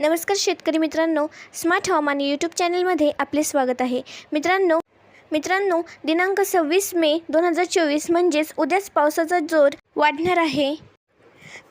नमस्कार शेतकरी मित्रांनो स्मार्ट हवामान यूट्यूब चॅनलमध्ये आपले स्वागत आहे. मित्रांनो मित्रांनो दिनांक सव्वीस मे दोन हजार चोवीस म्हणजेच उद्याच पावसाचा जोर वाढणार आहे.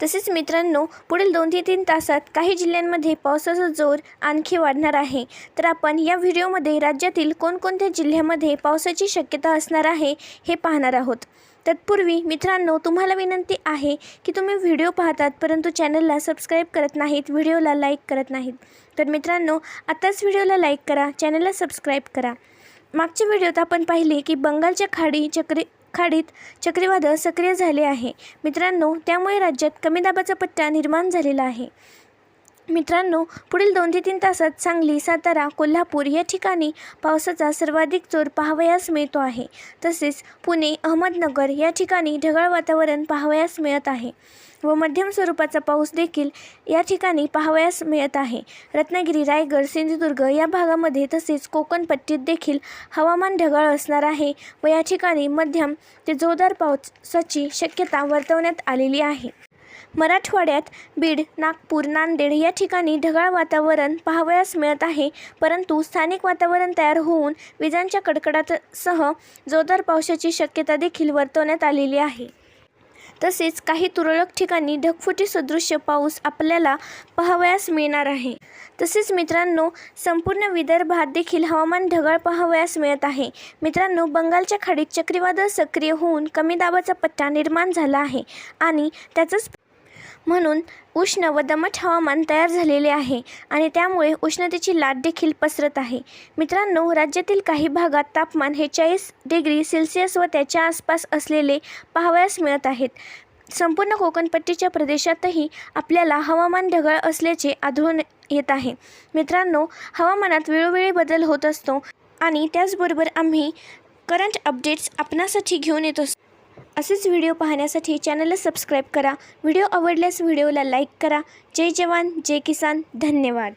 तसेच मित्रांनो पुढील दोन ते तीन तासात काही जिल्ह्यांमध्ये पावसाचा जोर आणखी वाढणार आहे. तर आपण या व्हिडिओमध्ये राज्यातील कोणकोणत्या जिल्ह्यामध्ये पावसाची शक्यता असणार आहे हे पाहणार आहोत. तत्पूर्वी मित्रांनो तुम्हाला विनंती आहे की तुम्ही व्हिडिओ पाहतात परंतु चॅनलला सबस्क्राईब करत नाहीत व्हिडिओला लाईक करत नाहीत. तर मित्रांनो आत्ताच व्हिडिओला लाईक करा चॅनलला सबस्क्राईब करा. मागच्या व्हिडिओत आपण पाहिले की बंगालच्या खाडी चक्री खाडीत चक्रीवादळ सक्रिय झाले आहे. मित्रांनो त्यामुळे राज्यात कमी दाबाचा पट्टा निर्माण झालेला आहे. मित्रांनो पुढील दोन ते तीन तासात सांगली सातारा कोल्हापूर या ठिकाणी पावसाचा सर्वाधिक जोर पाहावयास मिळतो आहे. तसेच पुणे अहमदनगर या ठिकाणी ढगाळ वातावरण पाहावयास मिळत आहे व मध्यम स्वरूपाचा पाऊस देखील या ठिकाणी पाहावयास मिळत आहे. रत्नागिरी रायगड सिंधुदुर्ग या भागामध्ये तसेच कोकणपट्टीत देखील हवामान ढगाळ असणार आहे व या ठिकाणी मध्यम ते जोरदार पावसाची शक्यता वर्तवण्यात आलेली आहे. मराठवाड्यात बीड नागपूर नांदेड या ठिकाणी ढगाळ वातावरण पाहावयास मिळत आहे. परंतु स्थानिक वातावरण तयार होऊन विजांच्या कडकडाटासह जोरदार पावसाची शक्यता देखील वर्तवण्यात आलेली आहे. तसेच काही तुरळक ठिकाणी ढगफुटी सदृश्य पाऊस आपल्याला पाहावयास मिळणार आहे. तसेच मित्रांनो संपूर्ण विदर्भात देखील हवामान ढगाळ पाहावयास मिळत आहे. मित्रांनो बंगालच्या खाडीत चक्रीवादळ सक्रिय होऊन कमी दाबाचा पट्टा निर्माण झाला आहे आणि त्याचंच म्हणून उष्ण व दमट हवामान तयार झालेले आहे आणि त्यामुळे उष्णतेची लाट देखील पसरत आहे. मित्रांनो राज्यातील काही भागात तापमान हे चाळीस डिग्री सेल्सिअस व त्याच्या आसपास असलेले पाहावयास मिळत आहेत. संपूर्ण कोकणपट्टीच्या प्रदेशातही आपल्याला हवामान ढगाळ असल्याचे आढळून येत आहे. मित्रांनो हवामानात वेळोवेळी बदल होत असतो आणि त्याचबरोबर आम्ही करंट अपडेट्स आपणासाठी घेऊन येत असतो. असेच व्हिडिओ पाहण्यासाठी चॅनलला सबस्क्राईब करा. व्हिडिओ आवडल्यास व्हिडिओला लाईक करा. जय जवान जय किसान. धन्यवाद.